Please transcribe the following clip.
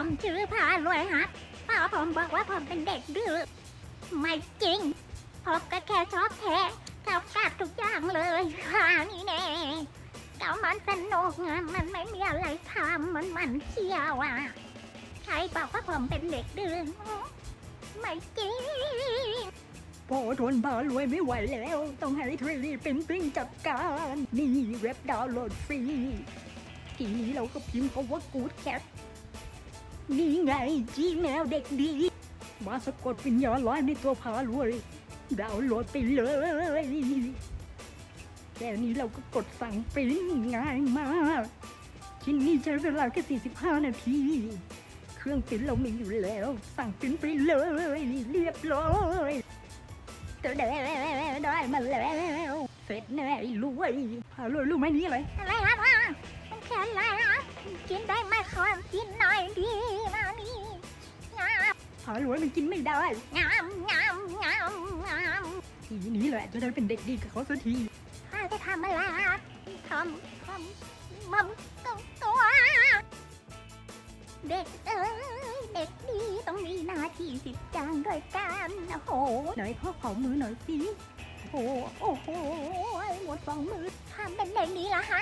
ผมชื่อพารวยฮัทพ่อผมบอกว่าผมเป็นเด็กดื้อไม่จริง ผมก็แค่ชอบแพ้ชอบกัดทุกอย่างเลยค่ะนี่แน่แต่มันสนุกไงมันไม่มีอะไรทำมันมันเที่ยวอะ ใครบอกว่าผมเป็นเด็กดื้อไม่จริงพอทนบารวยไม่ไหวแล้ว ต้องให้ทรีลีเป็นปิ้งจัดการ นี่เว็บดาวน์โหลดฟรี ทีนี้เราก็พิมพ์คำว่ากูดแคท นี่ไงจีแมวเด็กดี มาสะกดวิญญาณร้ายในตัวพารวยดาวน์โหลดไปเลย แค่นี้เราก็กดสั่งปริ้นง่ายมากชิ้นนี้ใช้เวลาแค่ 45 นาที เครื่องปริ้นเรามีอยู่แล้ว สั่งปริ้นไปเลย เรียบร้อยตัวเด้ได้มาแล้ว เสร็จแน่รวยพารวยรู้ไหมนี่อะไรอะไรครับามพารวยมันกินไม่ได้งามงามงามงามทีนี้แหละจะได้เป็นเด็กดีกับเขาสักทีข้าจะทำอะไรอะทำทำมัมตัวตัวเด็กเอ้ยเด็กดีต้องมีหน้าที่สิบจังด้วยกันโอ้โหไหนพ่อขอมือหน่อยสิโอ้โหโอ้โหหมดสองมือทำเป็นเด็กดีละฮะ